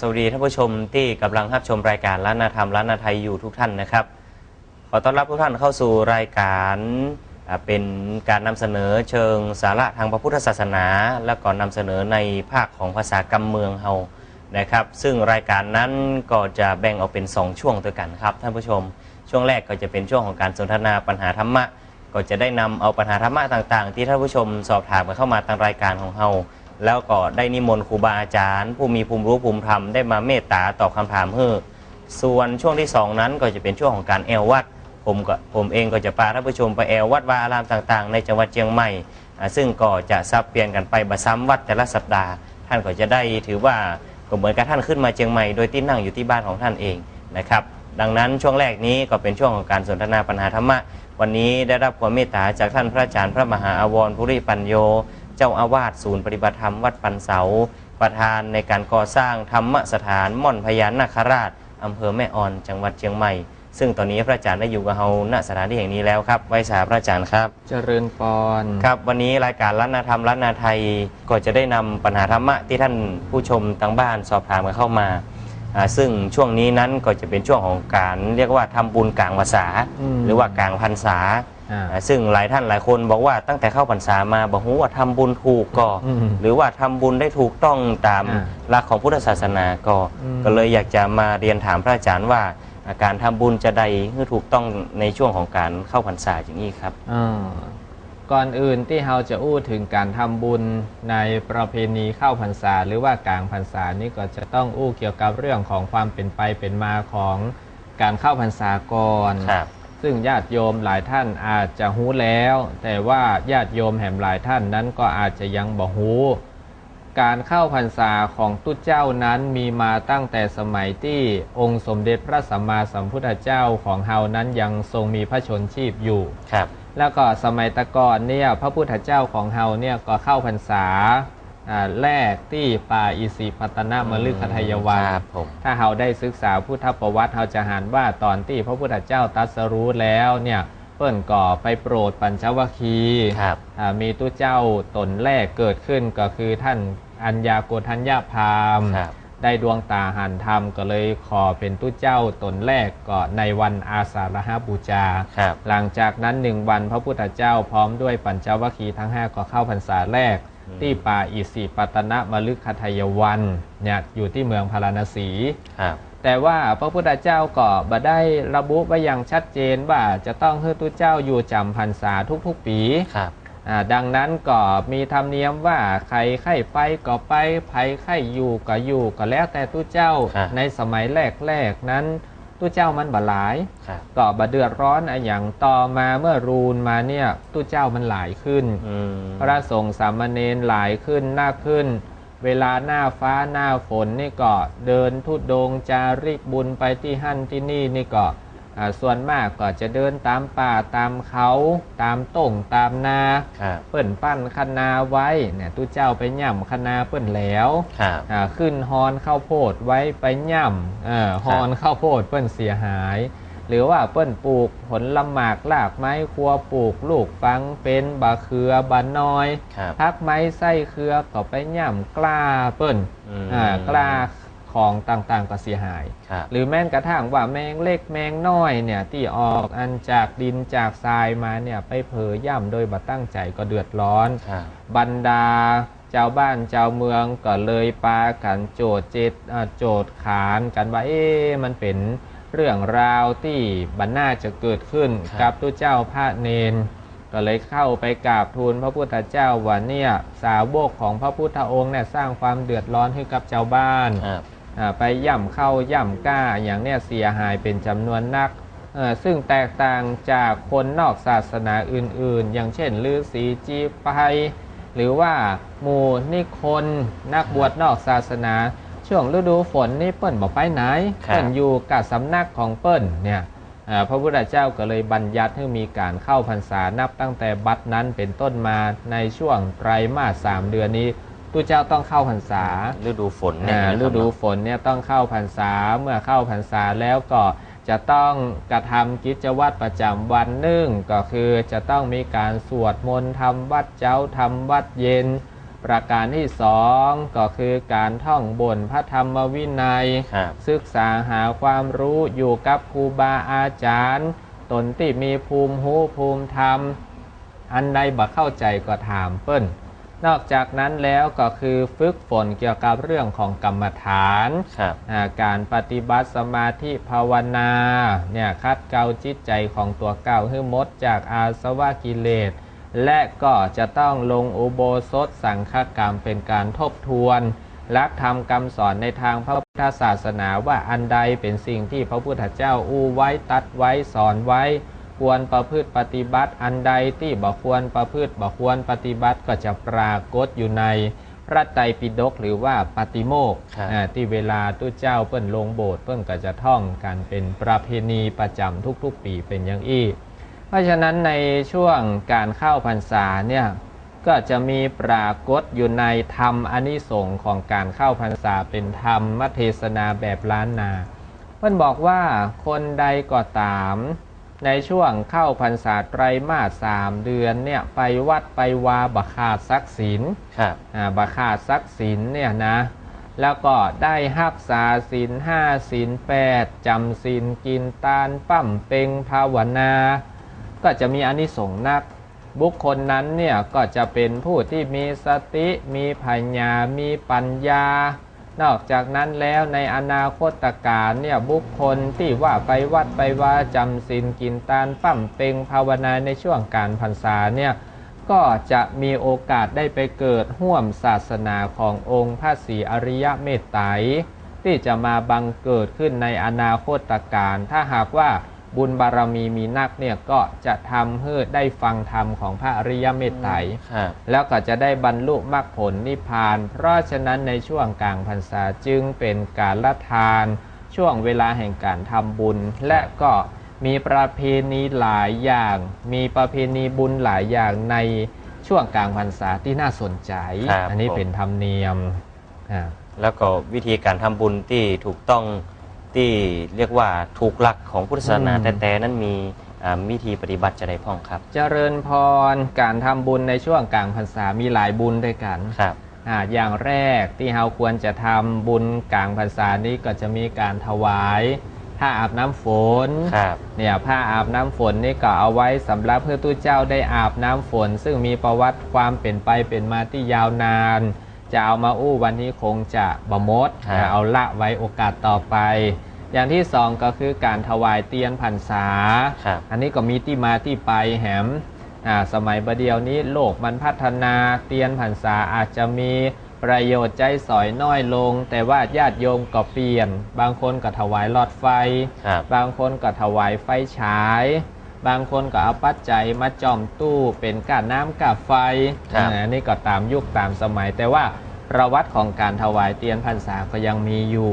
สวัสดีท่านผู้ชมที่กำลังรับชมรายการล้านนาธรรมล้านนาไทยอยู่ทุกท่านนะครับ ขอต้อนรับทุกท่านเข้าสู่รายการเป็นการนำเสนอเชิงสาระทางพระพุทธศาสนา และก็นนำเสนอในภาคของภาษากำเมืองเฮานะครับ ซึ่งรายการนั้นก็จะแบ่งออกเป็น 2 ช่วงด้วยกันครับท่านผู้ชม ช่วงแรกก็จะเป็นช่วงของการสนทนาปัญหาธรรมะ ก็จะได้นำเอาปัญหาธรรมะต่าง ๆ ที่ท่านผู้ชมสอบถามมาเข้ามาทางรายการของเฮา แล้วก็ได้นิมนต์ครูบาอาจารย์ ผู้มีภูมิรู้ภูมิธรรมได้มาเมตตาตอบคำถามเฮ้อส่วนช่วงที่สองนั้นก็จะเป็นช่วงของการแอลวัดผมก็ผมเองก็จะพาท่านผู้ชมไปแอลวัดวาอารามต่างๆ ในจังหวัดเชียงใหม่ ซึ่งก็จะซับเปลี่ยนกันไปบัซ้ำวัดแต่ละสัปดาห์ ท่านก็จะได้ถือว่าก็เหมือนกับท่านขึ้นมาเชียงใหม่โดยที่นั่งอยู่ที่บ้านของท่านเองนะครับดังนั้นช่วงแรกนี้ก็เป็นช่วงของการสนทนาปัญหาธรรมะ วันนี้ได้รับความเมตตาจากท่านพระอาจารย์พระมหาอาวรภูริปัญโย เจ้าอาวาสศูนย์ปฏิบัติธรรมวัดปันเสา ประธานในการก่อสร้างธรรมสถานม่อนพญานาคราชอำเภอแม่ออนจังหวัดเชียงใหม่ ซึ่งตอนนี้พระอาจารย์ได้อยู่กับเราณสถานที่แห่งนี้แล้วครับไว้สาพระอาจารย์ครับ เจริญปอนครับ วันนี้รายการล้านนาธรรมล้านนาไทยก็จะได้นำปัญหาธรรมะที่ท่านผู้ชมทางบ้านสอบถามกันเข้ามาอ่าซึ่งช่วงนี้นั้นก็จะเป็นช่วงของการเรียกว่าทำบุญกลางภาษาหรือว่ากลางพรรษา อ่าอ่า ซึ่งหลายท่านหลายคนบอกว่าตั้งแต่เข้าพรรษามาบอกว่าทำบุญถูกก็อืมหรือว่าทำบุญได้ถูกต้องตามอ่าหลักของพุทธศาสนาก็อืม ก็เลยอยากจะมาเรียนถามพระอาจารย์ว่าอ่าการทำบุญจะได้ให้ถูกต้องในช่วงของการเข้าพรรษาอย่างนี้ครับ อ่าก่อนอื่นที่เราจะอู้ถึงการทำบุญในประเพณีเข้าพรรษาหรือว่ากลางพรรษานี่ก็จะต้องอู้เกี่ยวกับเรื่องของความเป็นไปเป็นมาของการเข้าพรรษาก่อน ครับ ซึ่งญาติโยมหลายท่านอาจจะหู้แล้ว แต่ว่าญาติโยมแห่งหลายท่านนั้นก็อาจจะยังบ่หู้การเข้าพรรษาของตุเจ้านั้นมีมาตั้งแต่สมัยที่องค์สมเด็จพระสัมมาสัมพุทธเจ้าของเฮานั้นยังทรงมีพระชนชีพอยู่ครับ แล้วก็สมัยตะก่อนเนี่ยพระพุทธเจ้าของเฮาเนี่ยก็เข้าพรรษา อ่าแรกที่ป่าอิสิปตนมฤคทายวันครับผม ถ้าเราได้ศึกษาพุทธประวัติเราจะหันว่าตอนที่พระพุทธเจ้าตรัสรู้แล้วเนี่ยเปิ้นก่อไปโปรดปัญจวัคคีย์ครับ อ่ามีตู้เจ้าตนแรกเกิดขึ้นก็คือท่านอัญญาโกทัญญาพราหมณ์ ครับ ได้ดวงตาหันธรรมก็เลยขอเป็นตู้เจ้าตนแรกก็ในวันอาสาฬหบูชา ครับ หลังจากนั้นหนึ่งวันพระพุทธเจ้าพร้อมด้วยปัญจวัคคีย์ทั้ง 5 ก็เข้าพรรษาแรกอืม ที่ป่าอิสิปตนะมฤคทายวันเนี่ยอยู่ที่เมืองพาราณสีครับแต่ว่าพระพุทธเจ้าก็บ่ได้ระบุไว้อย่างชัดเจนว่าจะต้องให้ตุเจ้าอยู่จำพรรษาทุกๆปีครับอ่าดังนั้นก็มีธรรมเนียมว่าใครใครไปก็ไปใครใครอยู่ก็อยู่ก็แล้วแต่ตุเจ้าครับในสมัยแรกๆนั้น ตุเจ้ามันบ่หลายครับก็บะเดือดร้อนอะอย่างต่อมาเมื่อรูนมาเนี่ยตู้เจ้ามันหลายขึ้นอืมพระสงฆ์สามเณรหลายขึ้นหน้าขึ้น เวลาหน้าฟ้าหน้าฝนนี่ก็เดินทุดงจาริกบุญไปที่หั่นที่นี่นี่ก็อ่า ส่วนมากก็จะเดินตามป่าตามเขาตามต่งตามนาครับเปิ้นปั้นคณาไว้เนี่ยตู้เจ้าไปย่ำคณาเปิ้นแล้วครับอ่าขึ้นฮอนข้าวโพดไว้ไปย่ำเออฮอนข้าวโพดเปิ้นเสียหาย หรือว่าเปิ้นปลูกผลลหมากลากไม้ครัวปลูกลูกฟังเป็นบะเขือบะน้อยครับพักไม้ไส้เครือก็ไปย่ำกล้าเปิ้นอืมอ่า กล้าของต่างๆ ก็เสียหาย ครับ หรือแม้กระทั่งว่าแมงเล็กแมงน้อยเนี่ยที่ออกอันจากดินจากทรายมาเนี่ยไปเผยย่ำโดยบ่ตั้งใจก็เดือดร้อน ครับ บรรดาเจ้าบ้านเจ้าเมืองก็เลยปากันโจดเจตอ่าโจดขานกันว่าเอ๊ะมันเป็นเรื่องราวที่บันน่าจะเกิดขึ้นครับ กับตุเจ้าพระเนน ก็เลยเข้าไปกราบทูลพระพุทธเจ้าว่าเนี่ยสาวกของพระพุทธองค์เนี่ยสร้างความเดือดร้อนให้กับชาวบ้าน ครับอ่า ไปย่ำเข้าย่ำก้าอย่างเนี้ยเสียหายเป็นจำนวนนักเอ่อซึ่งแตกต่างจากคนนอกศาสนาอื่นๆ อย่างเช่นฤาษีจีไปหรือว่าหมู่นิคนนักบวชนอกศาสนา ช่วงฤดูฝนนี่เปิ้นบอกไปไหนครับเปิ้นอยู่กับสำนักของเปิ้นเนี่ยอ่าพระพุทธเจ้าก็เลยบัญญัติให้มีการเข้าพรรษานับตั้งแต่บัดนั้นเป็นต้นมาในช่วงไตรมาสสามเดือนนี้ ตุเจ้าต้องเข้าพรรษาฤดูฝนเนี่ยอ่านะคฤบดูฝนเนี่ยต้องเข้าพรรษาเมื่อเข้าพรรษาแล้วก็จะต้องกระทำกิจวัตรประจำวันหนึ่งก็คือจะต้องมีการสวดมนต์ทำวัดเจ้าทำวัดเย็น ประการที่สองก็คือการท่องบนพระธรรมวินัย ครับศึกษาหาความรู้อยู่กับครูบาอาจารย์ ตนที่มีภูมิหูภูมิธรรม อันใดบ่เข้าใจก็ถามเปิ้น นอกจากนั้นแล้วก็คือฝึกฝนเกี่ยวกับเรื่องของกรรมฐานครับอ่าการปฏิบัติสมาธิภาวนาเนี่ยคัดเกลาจิตใจของตัวเก่าให้หมดจากอาสวะกิเลส และก็จะต้องลงอุโบสถสังฆกรรมเป็นการทบทวนลักธรรมคำสอนในทางพระพุทธศาสนาว่าอันใดเป็นสิ่งที่พระพุทธเจ้าอู้ไว้ตัดไว้สอนไว้ ควรประพฤติปฏิบัติ อันใดที่บ่ควรประพฤติบ่ควรปฏิบัติก็จะปรากฏอยู่ในพระไตรปิฎกหรือว่าปฏิโมกข์ครับอ่าที่เวลาตู้เจ้าเปิ้นลงโบสถ์เปิ้นก็จะท่องกันเป็นประเพณีประจำทุกๆปีเป็นอย่างอี้ เพราะฉะนั้นในช่วงการเข้าพรรษาเนี่ยก็จะมีปรากฏอยู่ในธรรมอานิสงส์ของการเข้าพรรษาเป็นธรรมมัเทศนาแบบล้านนาเพื่อนบอกว่าคนใดก็ตาม ในช่วงเข้าพรรษาไตรมาสสามเดือนเนี่ยไปวัดไปวาบะขาดซักศีลครับอ่าบาขาดซักศีลเนี่ยนะแล้วก็ได้ฮักษาศีลห้าศีลแปดจำศีลกินตาลปั้มเปงภาวนา ก็จะมีอานิสงส์นัก บุคคลนั้นเนี่ยก็จะเป็นผู้ที่มีสติมีปัญญา มีปัญญา นอกจากนั้นแล้วในอนาคตการเนี่ยบุคคลที่ว่าไปวัดไปว่าจำศีลกินตาลปั้มเปงภาวนาในช่วงการพรรษาเนี่ยก็จะมีโอกาสได้ไปเกิดห่วมศาสนาขององค์พระศรีอริยเมตไตรที่จะมาบังเกิดขึ้นในอนาคตการถ้าหากว่า บุญบารมีมีนักเนี่ยก็จะทำให้ได้ฟังธรรมของพระอริยเมตไตรครับแล้วก็จะได้บรรลุมรรคผลนิพพาน เพราะฉะนั้นในช่วงกลางพรรษาจึงเป็นการละทาน ช่วงเวลาแห่งการทำบุญ และก็มีประเพณีหลายอย่าง มีประเพณีบุญหลายอย่างในช่วงกลางพรรษาที่น่าสนใจครับอันี้ผมเป็นธรรมเนียมอ่าแล้วก็วิธีการทำบุญที่ถูกต้อง ที่เรียกว่าถูกหลักของพุทธศาสนาอืม แต่แต่นั้นมีอ่าวิธีปฏิบัติจะได้พ่องครับ เจริญพรการทำบุญในช่วงกลางพรรษามีหลายบุญด้วยกันครับ อ่าอย่างแรกที่เราควรจะทำบุญกลางพรรษานี้ก็จะมีการถวายผ้าอาบน้ำฝน ครับ เนี่ยผ้าอาบน้ำฝนนี่ก็เอาไว้สำหรับเพื่อตู้เจ้าได้อาบน้ำฝน ซึ่งมีประวัติความเป็นไปเป็นมาที่ยาวนาน จะเอามาอู้วันนี้คงจะบมดครับ นะเอาละไว้โอกาสต่อไป อย่างที่สองก็คือการถวายเตียนพรรษา ครับอันนี้ก็มีที่มาที่ไปแหมอ่าสมัยประเดียวนี้โลกมันพัฒนาเตียนพรรษาอาจจะมีประโยชน์ใจสอยน้อยลง แต่ว่าญาติโยมก็เปลี่ยน บางคนก็ถวายหลอดไฟ ครับบางคนก็ถวายไฟฉาย บางคนก็เอาปัจจัยมาจอมตู้เป็นกาน้ำกาไฟครับ อ่านี่ก็ตามยุคตามสมัย แต่ว่าประวัติของการถวายเตียนพรรษาก็ยังมีอยู่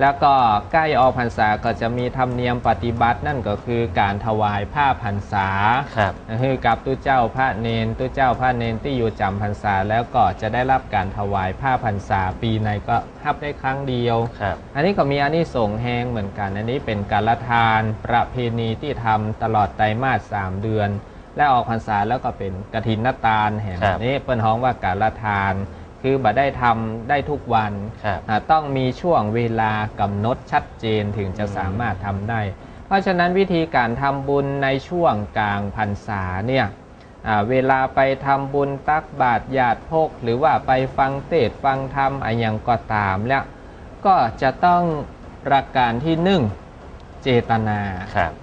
แล้วก็ใกล้ออกพรรษาก็จะมีธรรมเนียมปฏิบัตินั่นก็คือการถวายผ้าพรรษาครับคือกับตู้เจ้าพระเนนตู้เจ้าพระเนนที่อยู่จำพรรษา แล้วก็จะได้รับการถวายผ้าพรรษาปีในก็รับได้ครั้งเดียวครับอันนี้ก็มีอานิสงส์แห้งเหมือนกัน อันนี้เป็นการละทานประเพณีที่ทำตลอดไตรมาสสามเดือน และออกพรรษาแล้วก็เป็นกฐินนตาลแห่งครับนี้เปิ้นฮ้องว่าการละทาน คือบ่ได้ทำได้ทุกวันครับ อ่าต้องมีช่วงเวลากำหนดชัดเจนถึงจะสามารถทำได้ เพราะฉะนั้นวิธีการทำบุญในช่วงกลางพรรษาเนี่ยอ่าเวลาไปทำบุญตักบาตรญาติพก หรือว่าไปฟังเทศน์ฟังธรรมอะไรอย่างก็ตามแล้วก็จะต้องประการที่หนึ่งเจตนา ครับอ่า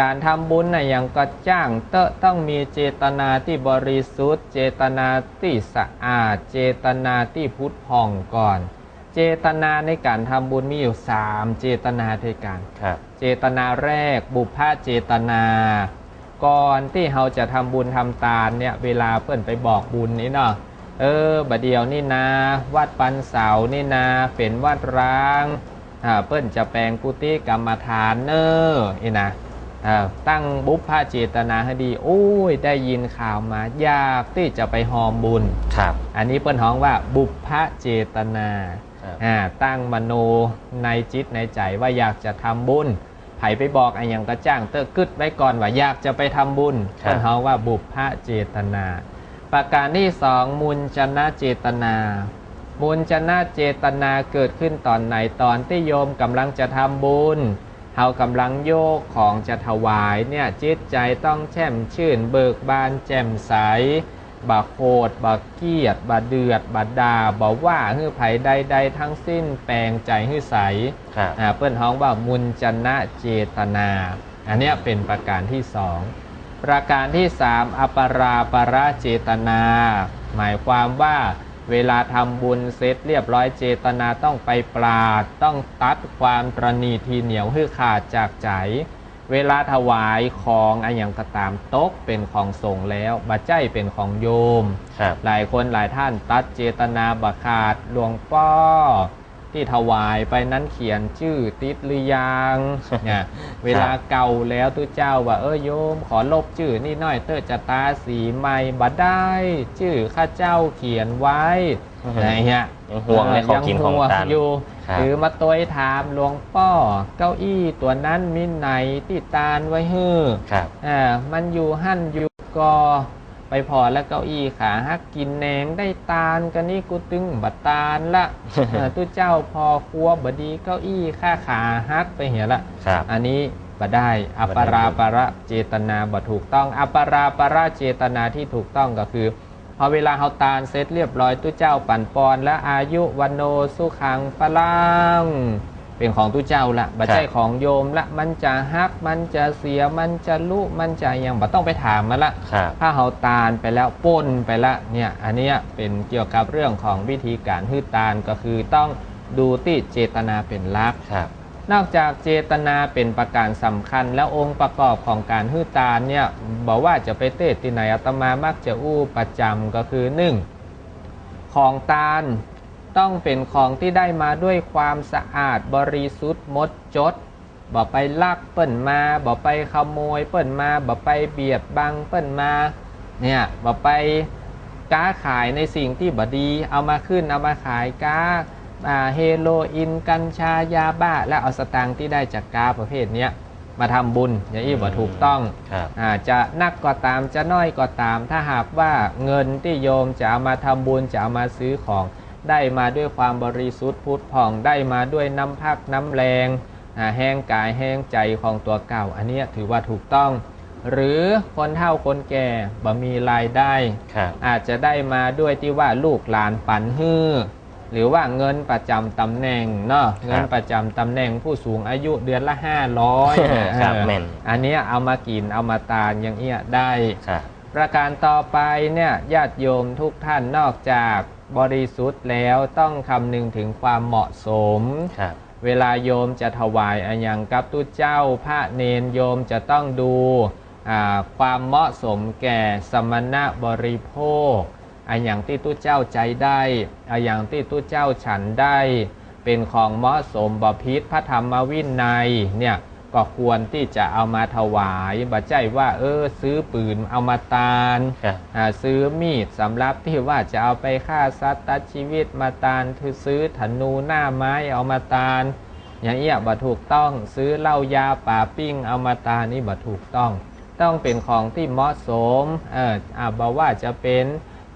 การทำบุญนะอย่างก็จ้างเตอะต้องมีเจตนาที่บริสุทธิ์ เจตนาที่สะอาด เจตนาที่พุทธพองก่อน เจตนาในการทำบุญมีอยู่สามเจตนาด้วยกันครับเจตนาแรกบุพพาเจตนา ก่อนที่เราจะทำบุญทำทานเนี่ยเวลาเพื่อนไปบอกบุญนี่เนาะเออบัดเดียวนี่นาวัดปันเสานี่นาเป็นวัดร้างอ่าเปิ้นจะแปลงกุฏิกรรมฐานเนอร์อีนะอ่า ตั้งบุพพาเจตนาให้ดีโอ้ยได้ยินข่าวมา อยากที่จะไปหอมบุญครับ อันนี้เปิ้นฮ้องว่าบุพพเจตนาครับอ่าตั้งมโนในจิตในใจว่าอยากจะทำบุญไผไปบอกไอ้อย่างกระจ้างเตอร์กึดไว้ก่อนว่าอยากจะไปทำบุญครับเปิ้นฮ้องว่าบุพพเจตนา ประการที่สองมุญจนะเจตนามุญจนะเจตนาเกิดขึ้นตอนไหนตอนที่โยมกำลังจะทำบุญ เฮากำลังโยกของจะถวายเนี่ยจิตใจต้องแช่มชื่น เบิกบานแจ่มใสบาโคดบาเกียดบาเดือดบาดาบาว่าฮือไผใดๆทั้งสิ้นแปลงใจฮือใสครับอ่าเปิ้นฮ้องว่ามุญจนะเจตนา อันเนี้ยเป็นประการที่สองประการที่สามอปราประเจตนา หมายความว่า เวลาทำบุญเสร็จเรียบร้อยเจตนาต้องไปปราด ต้องตัดความตรณีทีเหนียวให้ขาดจากใจ เวลาถวายของอันอย่างกระตามตกเป็นของสงฆ์แล้วบัจใจเป็นของโยมครับหลายคนหลายท่านตัดเจตนาบขาดหลวงป้อ ที่ถวายไปนั้นเขียนชื่อติดหรือยังเนี่ยเวลาเก่าแล้วตุเจ้าว่าเออโยมขอลบชื่อนี่หน่อยเตอจะตาสีใหม่บัดได้ ชื่อข้าเจ้าเขียนไว้อือฮึอะไรเงี้ยยังห่วงในของกินของยังห่วทานอยู่ครับหรือมาตัวถามหลวงป้อเก้าอี้ตัวนั้นมีไหนที่ตานไว้เฮ้อครับอ่ามันอยู่หั่นอยู่กอ ไปพอแล้วเก้าอี้ขาฮักกินแหนงได้ตาลกันนี่กูตึงบัดตาลละเออตู้เจ้าพอครัวบดีเก้าอี้ค่าขาฮักไปเหียละครับอันนี้บัได้อัปราประเจตนาบัถูกต้องอัปราประเจตนาที่ถูกต้องก็คือ พอเวลาเฮาตาลเสร็จเรียบร้อยตู้เจ้าปั่นปอนและอายุวันโนสุขังปะลัง เป็นของตู้เจ้าละบัใช่ของโยมละ มันจะฮัก มันจะเสีย มันจะลุมันจะยังบัต้องไปถามมาละครับถ้าเฮาตาลไปแล้วป้นไปละ เนี่ย อันเนี้ยเป็นเกี่ยวกับเรื่องของวิธีการฮื้อตาลก็คือต้องดูที่เจตนาเป็นหลักครับนอกจากเจตนาเป็นประการสำคัญ แล้วองค์ประกอบของการฮื้อตาลเนี่ยบอกว่าจะไปเตะที่ไหนอาตมามักจะอู้ประจำก็คือหนึ่งของตาล ต้องเป็นของที่ได้มาด้วยความสะอาดบริสุทธิ์หมดจดบ่ไปลักเปิ้นมาบ่ไปขโมยเปิ้นมาบ่ไปเบียดบังเปิ้นมาเนี่ยบ่ไปก้าขายในสิ่งที่บดี เอามาขึ้นเอามาขายก้าอ่าเฮโรอีนกัญชายาบ้า และเอาสตางค์ที่ได้จากกาประเภทเนี้ยมาทำบุญอย่างนี้ว่าถูกต้องครับอาจะนักก็ตามจะน้อยก็ตาม ถ้าหากว่าเงินที่โยมจะเอามาทำบุญจะเอามาซื้อของ ได้มาด้วยความบริสุทธิ์พุทธผ่องได้มาด้วยน้ำพักน้ำแรงอ่าแห้งกายแห้งใจของตัวเก่า อันเนี้ยถือว่าถูกต้อง หรือคนเฒ่าคนแก่บ่มีรายได้ครับอาจจะได้มาด้วยที่ว่าลูกหลานปันฮื้อหรือว่าเงินประจำตำแหน่งเนาะเงินประจำตำแหน่งผู้สูงอายุเดือนละ500ครับเออแม่นอันเนี้ยเอามากินเอามาตานอย่างเอี้ยได้ครับประการต่อไปเนี่ยญาติโยมทุกท่านนอกจาก บริสุทธิ์แล้วต้องคำนึงถึงความเหมาะสม ครับ เวลาโยมจะถวายอันยังกับตุเจ้าพระเนนโยมจะต้องดูอ่าความเหมาะสมแก่สมณะบริโภคอันอย่างที่ตุเจ้าใจได้อันอย่างที่ตุเจ้าฉันได้ เป็นของเหมาะสมบพิษพระธรรมวินัยเนี่ย ก็ควรที่จะเอามาถวายบัจใจว่าเออซื้อปืนเอามาตานครับอ่าซื้อมีดสำหรับที่ว่าจะเอาไปฆ่าสัตว์ตัดชีวิตมาตานคือซื้อธนูหน้าไม้เอามาตานอย่างเอี้ยบ่ถูกต้องซื้อเหล้ายาป่าปิ้งเอามาตานนี่บ่ถูกต้อง ต้องเป็นของที่เหมาะสมเอออ่าบอกว่าจะเป็น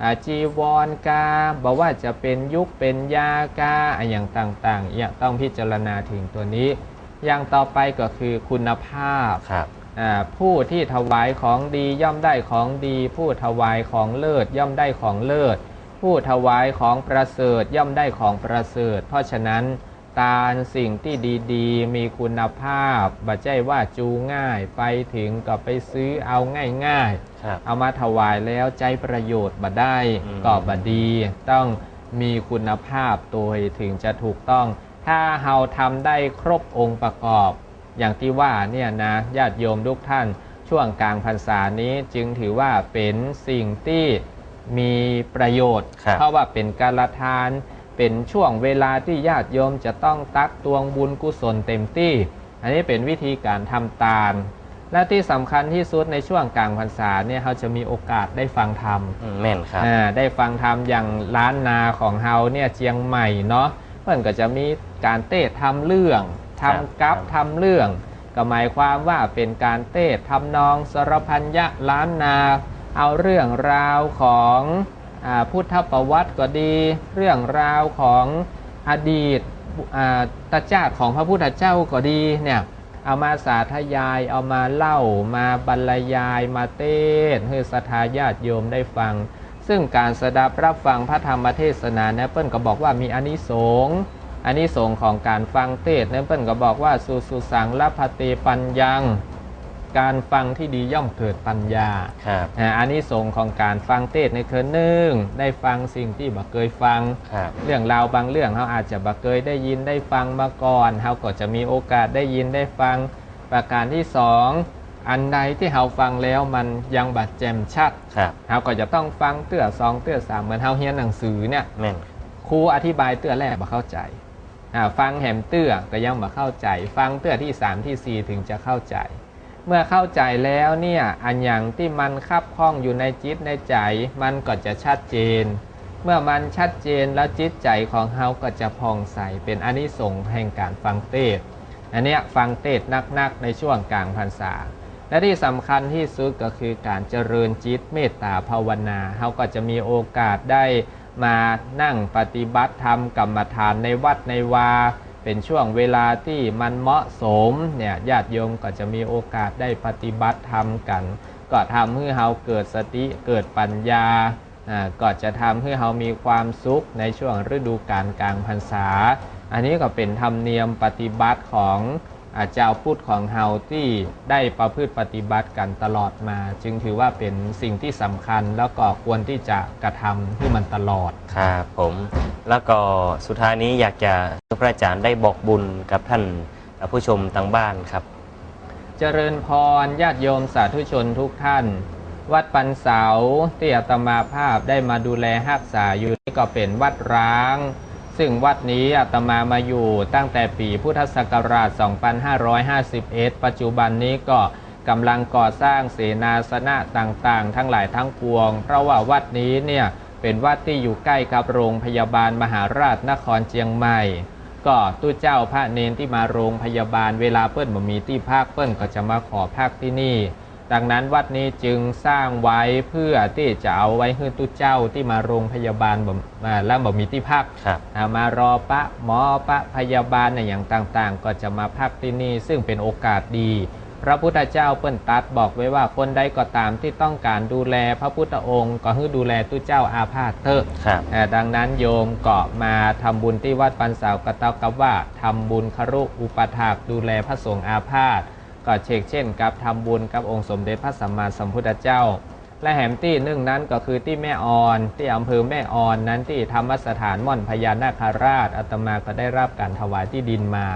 อ่าจีวรกาบอกว่าจะเป็นยุคเป็นยากาอะอย่างต่างๆอย่างต้องพิจารณาถึงตัวนี้ อย่างต่อไปก็คือคุณภาพ ครับอ่าผู้ที่ถวายของดีย่อมได้ของดี ผู้ถวายของเลิศย่อมได้ของเลิศ ผู้ถวายของประเสริฐย่อมได้ของประเสริฐ เพราะฉะนั้นตาลสิ่งที่ดีๆ มีคุณภาพบัจใจว่าจูง่ายไปถึงก็ไปซื้อเอาง่ายครับๆเอามาถวายแล้วใจประโยชน์บัได้อืมก็บดี ต้องมีคุณภาพโดยถึงจะถูกต้อง ถ้าเราทำได้ครบองค์ประกอบ อย่างที่ว่าเนี่ยนะญาติโยมทุกท่านช่วงกลางพรรษานี้จึงถือว่าเป็นสิ่งที่มีประโยชน์ครับเพราะว่าเป็นการละทาน เป็นช่วงเวลาที่ญาติโยมจะต้องตักตวงบุญกุศลเต็มที่ อันนี้เป็นวิธีการทำตาม และที่สำคัญที่สุดในช่วงกลางพรรษาเนี่ยเขาจะมีโอกาสได้ฟังธรรมอืมแม่นครับอ่าได้ฟังธรรมอย่างล้านนาของเฮาเนี่ยเจียงใหม่เนาะ เพื่อนก็จะมีการเต้ทำเรื่องครับทำกับครับทำเรื่อง ก็หมายความว่าเป็นการเต้ทำนองสรพัญญะล้านนา เอาเรื่องราวของอาพุทธประวัติก็ดี เรื่องราวของอดีตอ่าตาจาตของพระพุทธเจ้าก็ดีเนี่ยเอามาสาธยายเอามาเล่ามาบรรยายมาเต้นให้ศรัทธาญาติโยมได้ฟัง ซึ่งการสดับรับฟังพระธรรมเทศนาเนี่ยเปิ้ลก็บอกว่ามีอานิสงส์อานิสงส์ของการฟังเทศน์เนี่ยเปิ้ลก็บอกว่าสุสุสังละพเตปัญญัง การฟังที่ดีย่อมเกิดปัญญาครับอ่าอานิสงส์ของการฟังเทศน์ในคือหนึ่งได้ฟังสิ่งที่บ่เคยฟัง ครับเรื่องราวบางเรื่องเขาอาจจะบ่เคยได้ยินได้ฟังมาก่อนเขาก็จะมีโอกาสได้ยินได้ฟัง ประการที่สอง อันใดที่เขาฟังแล้วมันยังบัดแจมชัดครับเราก็จะต้องฟังเตื้อสองเตื้อสามเหมือนเฮาเฮียนหนังสือเนี่ยแม่นครูอธิบายเตื้อแรกมาเข้าใจอ่าฟังแหมเตื้อก็ยังมาเข้าใจ ฟังเตื้อที่สามที่สี่ถึงจะเข้าใจ เมื่อเข้าใจแล้วเนี่ยอันอย่างที่มันคับข้องอยู่ในจิตในใจ มันก็จะชัดเจน เมื่อมันชัดเจนแล้วจิตใจของเฮาก็จะพองใสเป็นอานิสงส์แห่งการฟังเทศน์อันเนี้ยฟังเทศน์นักๆในช่วงกลางพรรษา และที่สำคัญที่สุดก็คือการเจริญจิตเมตตาภาวนาเขาก็จะมีโอกาสได้มานั่งปฏิบัติธรรมกรรมฐานในวัดในวา เป็นช่วงเวลาที่มันเหมาะสมเนี่ยญาติโยมก็จะมีโอกาสได้ปฏิบัติธรรมกัน ก็ทำให้เราเกิดสติเกิดปัญญาอ่าก็จะทำให้เรามีความสุขในช่วงฤดูกาลกลางพรรษา อันนี้ก็เป็นธรรมเนียมปฏิบัติของ อาเจ้าพุทธของเฮาที่ได้ประพฤติปฏิบัติกันตลอดมา จึงถือว่าเป็นสิ่งที่สำคัญแล้วก็ควรที่จะกระทำให้มันตลอดครับผมแล้วก็สุดท้ายนี้อยากจะให้พระอาจารย์ได้บอกบุญกับท่านผู้ชมทางบ้านครับ เจริญพรญาติโยมสาธุชนทุกท่าน วัดปันเสาที่อาตมาภาพได้มาดูแลรักษาอยู่นี่ก็เป็นวัดร้าง ซึ่งวัดนี้อาตมามาอยู่ตั้งแต่ปีพุทธศักราช 2551 ปัจจุบันนี้ก็กำลังก่อสร้างเสนาสนะต่างๆ ทั้งหลายทั้งปวง เพราะว่าวัดนี้เนี่ยเป็นวัดที่อยู่ใกล้กับโรงพยาบาลมหาราชนครเชียงใหม่ ก็ตู้เจ้าพระเนนที่มาโรงพยาบาลเวลาเปิ้ลบ่มีที่พักเปิ้ลก็จะมาขอพักที่นี่ ดังนั้นวัดนี้จึงสร้างไว้เพื่อที่จะเอาไว้ให้ตู้เจ้าที่มาโรงพยาบาลบ่มาแล้วบ่มีที่พักครับอ่ามารอปะหมอปะพยาบาลในอย่างต่างๆ ก็จะมาพักที่นี่ซึ่งเป็นโอกาสดี พระพุทธเจ้าเปิ้นตัดบอกไว้ว่าคนใดก็ตามที่ต้องการดูแลพระพุทธองค์ก็ให้ดูแลตู้เจ้าอาพาธเถอะครับเอ่อดังนั้นโยมก็มาทำบุญที่วัดปันเสาวกระเตากับว่าทำบุญคารุอุปถากดูแลพระสงฆ์อาพาธ ก็เชกเช่นกับทำบุญกับองค์สมเด็จพระสัมมาสัมพุทธเจ้า และแหมที่หนึ่งนั้นก็คือที่แม่ออน ที่อำเภอแม่ออนนั้นที่ธรรมสถานม่อนพญานาคาราชอาตมาก็ได้รับการถวายที่ดินมา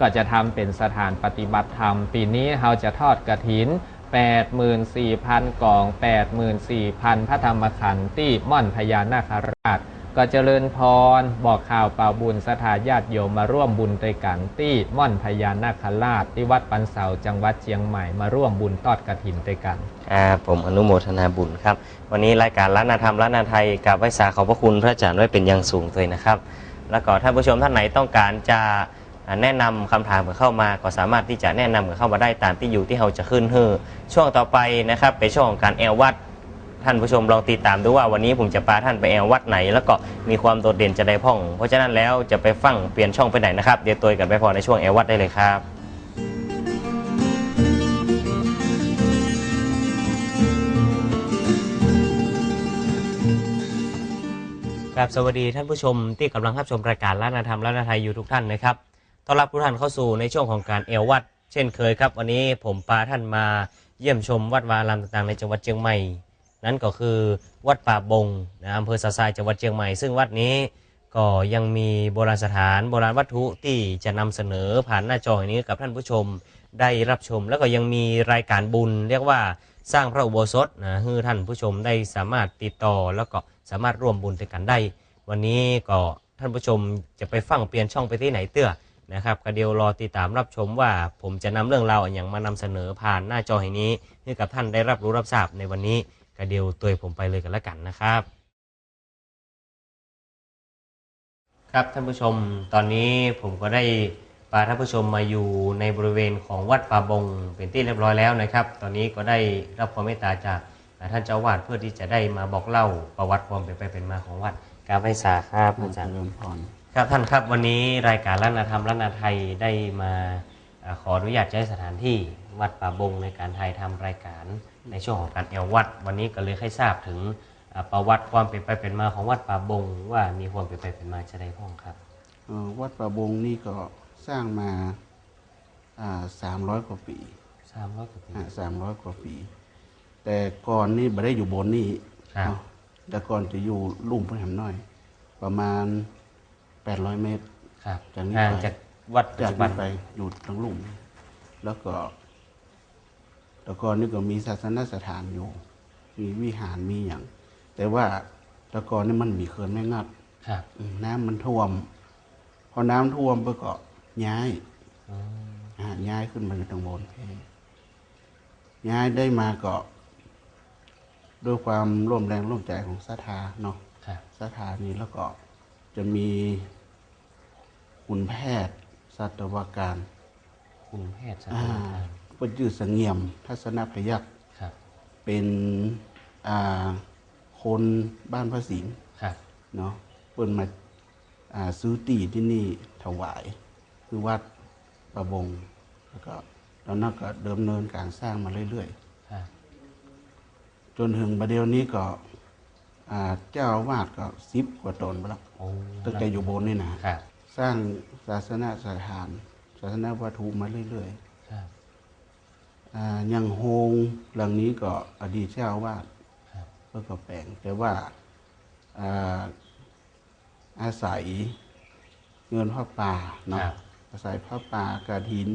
ก็จะทำเป็นสถานปฏิบัติธรรม ปีนี้เราจะทอดกระถิน84,000กล่อง 84,000 พระธรรมขันธ์ที่ม่อนพญานาคาราช ก็เจริญพร บอกข่าวเป่าบุญสถาญาติโยมมาร่วมบุญด้วยกันที่ม่อนพญานาคราชที่วัดปันเสาจังหวัดเชียงใหม่มาร่วมบุญทอดกระถินด้วยกันครับผมอนุโมทนาบุญครับ วันนี้รายการล้านนาธรรมล้านนาไทยกับไวสาขอบพระคุณพระอาจารย์ไว้เป็นอย่างสูงเลยนะครับ แล้วก็ท่านผู้ชมท่านไหนต้องการจะแนะนำคำถามเข้ามาก็สามารถที่จะแนะนำเข้ามาได้ตามที่อยู่ที่เราจะขึ้นให้ช่วงต่อไปนะครับเป็นช่วงของการแอลวัด ท่านผู้ชมลองติดตามดูว่าวันนี้ผมจะพาท่านไปแอลวัดไหน แล้วก็มีความโดดเด่นจะได้พ่อง เพราะฉะนั้นแล้วจะไปฟังเปลี่ยนช่องไปไหนนะครับ เดี๋ยวตัวกันไปพอในช่วงแอลวัดได้เลยครับครับสวัสดีท่านผู้ชมที่กำลังรับชมรายการล้านาธรรมล้านาไทยอยู่ทุกท่านนะครับต้อนรับทุกท่านเข้าสู่ในช่วงของการเอววัด เช่นเคยครับ วันนี้ผมพาท่านมาเยี่ยมชมวัดวาอารามต่างๆ ในจังหวัดเชียงใหม่ นั่นก็คือวัดป่าบงนะอำเภอสะทรายจังหวัดเชียงใหม่ ซึ่งวัดนี้ก็ยังมีโบราณสถานโบราณวัตถุที่จะนำเสนอผ่านหน้าจอแห่งนี้กับท่านผู้ชมได้รับชม แล้วก็ยังมีรายการบุญ เรียกว่าสร้างพระอุโบสถนะให้ท่านผู้ชมได้สามารถติดต่อแล้วก็สามารถร่วมบุญด้วยกันได้ วันนี้ก็ท่านผู้ชมจะไปฟังเปลี่ยนช่องไปที่ไหนเตื้อนะครับก็เดียวรอติดตามรับชมว่าผมจะนำเรื่องราวอย่างมานำเสนอผ่านหน้าจอแห่งนี้ให้กับท่านได้รับรู้รับทราบในวันนี้ ก็เดียวตัวผมไปเลยกันแล้วกันนะครับ ครับท่านผู้ชมตอนนี้ผมก็ได้พาท่านผู้ชมมาอยู่ในบริเวณของวัดป่าบงเป็นที่เรียบร้อยแล้วนะครับ ตอนนี้ก็ได้รับความเมตตาจากท่านเจ้าวาดเพื่อที่จะได้มาบอกเล่าประวัติความเป็นไปเป็นมาของวัดกราบไหว้สาครับอาจารย์เริ่มพรครับท่านครับวันนี้รายการล้านนาธรรมล้านนาไทยได้มาอาขออนุญาตใช้สถานที่วัดป่าบงในการถ่ายทำรายการ ในช่วงของการแอววัด วันนี้ก็เลยให้ทราบถึงอ่าประวัติความเป็นไปเป็นมาของวัดป่าบง ว่ามีความเป็นไปเป็นมาจะได้พ้องครับเอ่อวัดประบงนี่ก็สร้างมาสามร้อยกว่าปีสามร้อยกว่าปีสามร้อยกว่าปี แต่ก่อนนี่ไม่ได้อยู่บนนี่ครับเนาะแต่ก่อนจะอยู่ลุ่มพระแหมน้อย ประมาณแปดร้อยเมตรครับจากนี้ห่างไปจากวัดปัจจากจุบันนี้ไปอยู่ทั้งลุ่ม แล้วก็ แต่ก่อนนี่ก็มีศาสนสถานอยู่ มีวิหารมีอย่าง แต่ว่าแต่ก่อนนี่มันมีเขื่อนแม่งัดครับอืมน้ำมันท่วม พอน้ำท่วมไปก็ย้ายอืมอ่าย้ายขึ้นมาอยู่ตรงบนย้ายได้มาก็ด้วยความร่วมแรงร่วมใจของศรัทธาเนาะครับศรัทธานี้แล้วก็จะมีคุณแพทย์สัตวการคุณแพทย์สัตอ่าวแพทย์ปจือเสงี่ยม ทัศนพยักษ์ครับเป็นอ่าคนบ้านพระสิงห์ครับเนาะเปิ้นมาอ่าซื้อตีที่นี่ถวาย คือวัดประบงแล้วก็ตอนนั้นก็เดิมเนินการสร้างมาเรื่อยครับๆจนถึงประเดี๋ยวนี้ก็อ่าเจ้าอาวาดก็สิบกว่าตนไปแล้วโอ้ตั้งแต่อยู่บนนี่นะครับสร้างศาสนาสถาน ศาสนาวัตถุมาเรื่อยครับๆอ่าอ ย่างโฮงหลังนี้ก็อดีตเจ้าอาวาดครับเพื่อก็แปลงแต่ว่าอ่าอาศัยเงินพ่อป่าเนาะครับอาศัยพ่อป่ากระถิน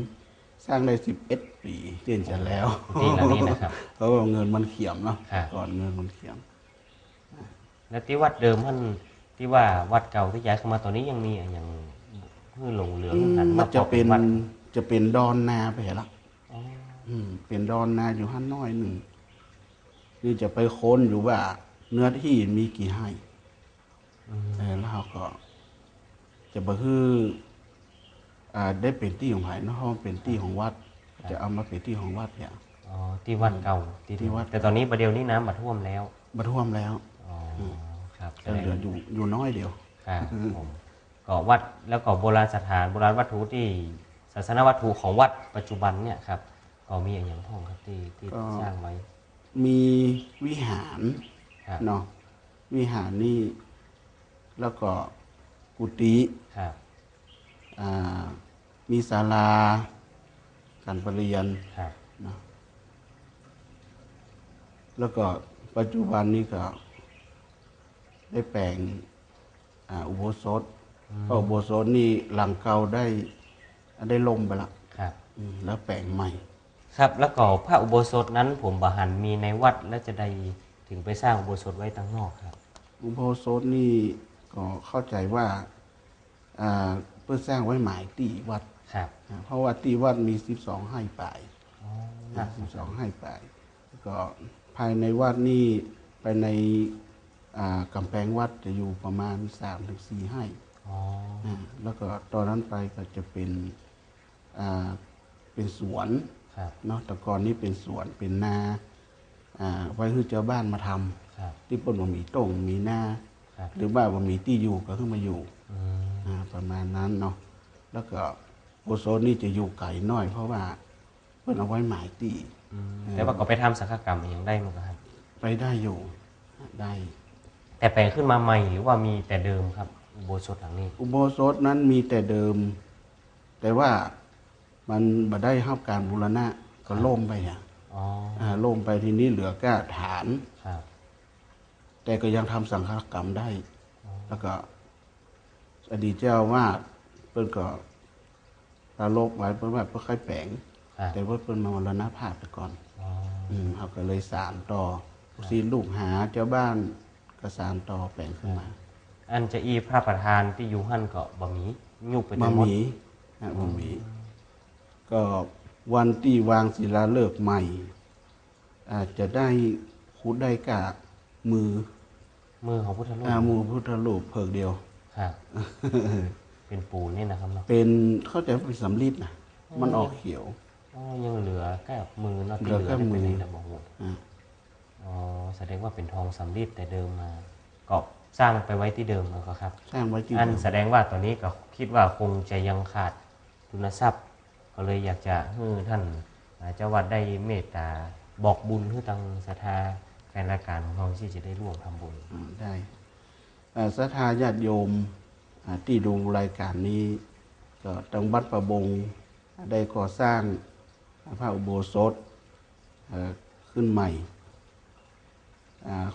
สร้างได้สิบเอ็ดปีเตียนจะแล้วที่หลังนี้นะครับเพราะว่าเงินมันเขียมเนาะครับก่อนเงินมันเขียม แล้วที่วัดเดิมท่านที่ว่าวัดเก่าที่ย้ายเข้ามาตอนนี้ยังมีอย่างพืชหลงเหลืองหันมัมานจะเป็นวัดจะเป็นดอนนาไปละอ๋ออืม เป็นดอนนาอยู่ห้าน้อยหนึ่งนี่จะไปค้นอยู่ว่า เนื้อที่มีกี่ไร่อืมแต่แล้วเราก็ จะบ่คืออ่าได้เป็นที่ของไผ่เนาะเพราะมันเป็นที่ของวัด จะเอามาเป็นที่ของวัดเนี่ยอ๋อที่วัดเก่าที่วัด แต่ตอนนี้ประเดี๋ยวนี้น้ำมาท่วมแล้วมาท่วมแล้วอ๋อครับจะเหลืออยู่อยู่น้อยเดียวครับผมก็วัดแล้วก็โบราณสถานโบราณวัตถุที่ศาสนวัตถุของวัดปัจจุบันเนี่ยครับ ก็มีอย่างพ่องครับที่ที่ก็ สร้างไว้ มีวิหารครับ เนาะวิหารนี่แล้วก็กุฏิครับ อ่ามีศาลา การประเรียนครับ เนาะแล้วก็ปัจจุบันนี้ก็ ได้แปลงอ่าอุโบสถเพราะอุโบสถนี่หลังเก่าได้ได้ลงไปละครับ อืมแล้วแปลงใหม่ ครับแล้วก็พระอุโบสถนั้นผมบาหันมีในวัดและจะได้ถึงไปสร้างอุโบสถไว้ตั้งนอกครับ อุโบสถนี่ก็เข้าใจว่าอ่าเพื่อสร้างไว้หมายตีวัดครับนะเพราะว่าตีวัดมีสิบสองให้ปลายอ๋อน่าสสินบใจสองให้ปลายแล้วก็ภายในวัดนี่ไปในอ่ากำแพงวัดจะอยู่ประมาณสามถึงสี่ให้อ๋ออ่าแล้วก็ตอนนั้นไปก็จะเป็นอ่าเป็นสวนครับ เนาะแต่ก่อนนี้เป็นสวนเป็นนาอ่าไว้ให้เจ้าบ้านมาทำครับที่ปนว่ามีต้งมีหน้าครับหรือว่าว่ามีที่อยู่ก็ขึ้นมาอยู่อืมอ่าประมาณนั้นเนาะแล้วก็โบโซนนี่จะอยู่ไกลหน่อย เพราะว่าเพื่อนเอาไว้หมายตีอืมแต่ว่าก็ไปทำสังฆกรรมอย่างได้มั้งครับ ไปได้อยู่ได้แแต่แปลงขึ้นมาใหม่หรือว่ามีแต่เดิมครับอุโบสถหลังนี้ อุโบสถนั้นมีแต่เดิม แต่ว่า มันมาได้รับการบูรณะก็ล่มไปอะอ๋ออ่าล่มไปทีนี้เหลือแค่ฐานครับแต่ก็ยังทำสังฆกรรมได้ แล้วก็ อดีตเจ้าวาดเพิ่นก็ตาโลกไว้เพิ่นว่าเพิ่นค่อยแปลงครับแต่ว่าเพิ่นมามรณภาพไปก่อนอ๋ออืมเขาก็เลยสารต่อซีลูกหาเจ้าบ้านก็สารต่อแปลงขึ้นมา อันจะอีพระประธานที่อยู่หั่นก็บ่มียุบไปบะทั้งหหมดมี่ฮะบะหมี่ ก็วันที่วางศิลาฤกษ์ใหม่ อาจจะได้คุดได้กะมือมือของพุทธรูปอามือพุทธรูปเพิกเดียวครับเป็นปูนนี่นะครับเนาะเป็นเข้าใจว่าเป็นสำลีนะมันออกเขียวอ๋อยังเหลือแค่มือเนาะที่เหลือเหลืแค่อได้มืไปอไหนนะบ่ฮู้อ่าอ๋อแสดงว่าเป็นทองสำริดแต่เดิมมาก็สร้างไปไว้ที่เดิมแล้วก็ครับ สร้างไว้ที่อันเดิมแสดงว่าตอนนี้ก็คิดว่าคงจะยังขาดทุนทรัพย์ ก็เลยอยากจะให้ท่านเจ้าวัดได้เมตตาบอกบุญให้ทางศรัทธาแฟนรายการของเราที่จะได้ร่วมทำบุญได้อ่าศรัทธาญาติโยมที่ดูรายการนี้ก็ตังวัดประบงได้ก่อสร้างพระอุโบสถขึ้นใหม่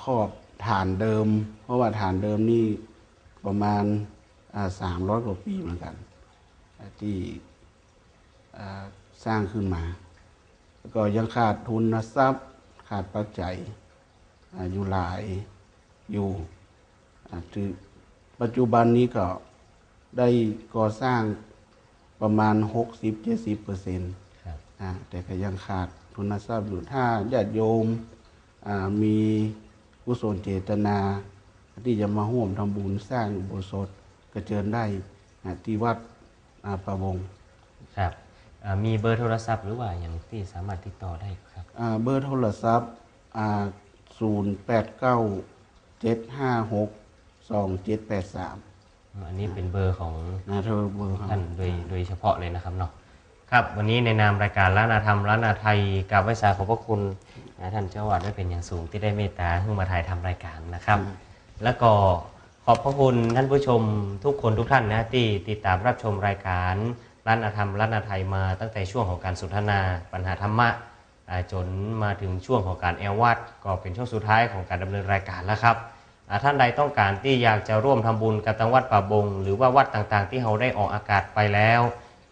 ครอบฐานเดิม เพราะว่าฐานเดิมนี่ประมาณสามร้อยกว่าปีเหมือนกัน ที่ สร้างขึ้นมา แล้วก็ยังขาดทุนทรัพย์ ขาดปัจจัยอ่าอยู่หลายอยู่อ่าถึงปัจจุบันนี้ก็ได้ก่อสร้างประมาณ 60-70%เปอร์เซ็นต์ครับอ่าแต่ก็ยังขาดทุนทรัพย์อยู่ถ้าญาติโยมอ่ามีกุศลเจตนา ที่จะมาร่วมทำบุญสร้างอุโบสถก็เชิญได้อ่าที่วัดอ่าประวงครับอ่า มีเบอร์โทรศัพท์หรือว่าอย่างที่สามารถติดต่อได้ครับอ่าเบอร์โทรศัพท์ศูนย์แปดเก้าเจ็ดห้าหกสองเจ็ดแปดสามอันนี้เป็นเบอร์ของนะโทรเบอร์ครับท่านโดยโดยเฉพาะเลยนะครับเนาะครับ วันนี้ในนามรายการล้านนาธรรมล้านนาไทยกับวิสาขอบพระคุณนะท่านเจ้าอาวาดได้เป็นอย่างสูงที่ได้เมตตาขึ้นมาถ่ายทำรายการนะครับ แล้วก็ขอบพระคุณท่านผู้ชมทุกคนทุกท่านนะที่ติดตามรับชมรายการ ล้านนาธรรมล้านไทยมาตั้งแต่ช่วงของการสนทนาปัญหาธรรมะจนมาถึงช่วงของการแอลวัดก็เป็นช่วงสุดท้ายของการดำเนินรายการแล้วครับท่านใดต้องการที่อยากจะร่วมทำบุญกับทางวัดป่าบง หรือว่าวัดต่างๆ ที่เราได้ออกอากาศไปแล้ว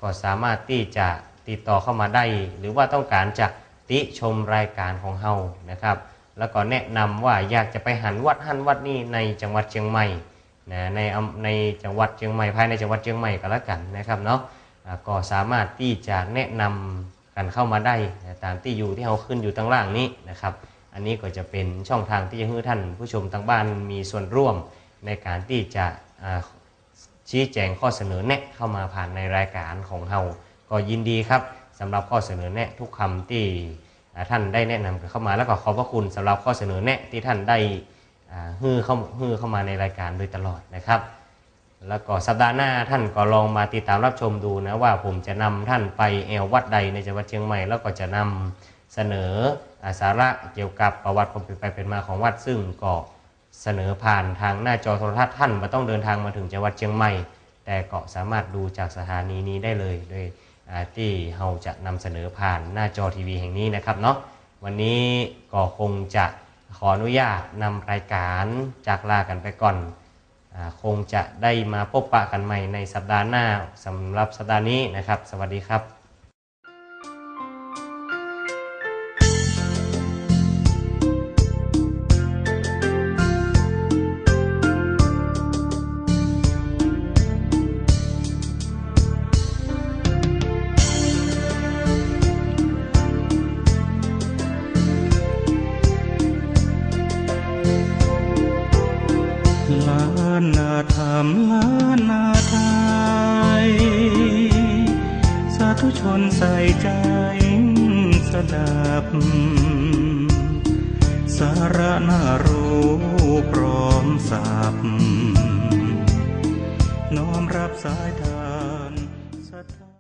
ก็สามารถที่จะติดต่อเข้ามาได้ หรือว่าต้องการจะติชมรายการของเรานะครับ แล้วก็แนะนำว่าอยากจะไปหันวัดหันวัดนี่ในจังหวัดเชียงใหม่นะในในจังหวัดเชียงใหม่ภายในจังหวัดเชียงใหม่ก็แล้วกันนะครับเนาะ ก็สามารถที่จะแนะนำกันเข้ามาได้ตามที่อยู่ที่เราขึ้นอยู่ตั้งล่างนี้นะครับ อันนี้ก็จะเป็นช่องทางที่จะให้ท่านผู้ชมทางบ้านมีส่วนร่วมในการที่จะชี้แจงข้อเสนอแนะเข้ามาผ่านในรายการของเราก็ยินดีครับสำหรับข้อเสนอแนะทุกคำที่ท่านได้แนะนำกันเข้ามาแล้วก็ขอบพระคุณสำหรับข้อเสนอแนะที่ท่านได้ฮือเข้าฮือเข้ามาในรายการโดยตลอดนะครับ แล้วก็สัปดาห์หน้าท่านก็ลองมาติดตามรับชมดูนะว่าผมจะนำท่านไปแอววัดใดในจังหวัดเชียงใหม่ แล้วก็จะนำเสนอาสาระเกี่ยวกับประวัติความเป็นไปเป็นมาของวัดซึ่งก็เสนอผ่านทางหน้าจอโทรทัศน์ท่านไม่ต้องเดินทางมาถึงจังหวัดเชียงใหม่ แต่ก็สามารถดูจากสถานีนี้ได้เลยโดยที่เราจะนำเสนอผ่านหน้าจอทีวีแห่งนี้นะครับเนาะวันนี้ก็คงจะขออนุญาตนำรายการจากลากันไปก่อน คงจะได้มาพบปะกันใหม่ในสัปดาห์หน้าสำหรับสัปดาห์นี้นะครับ สวัสดีครับ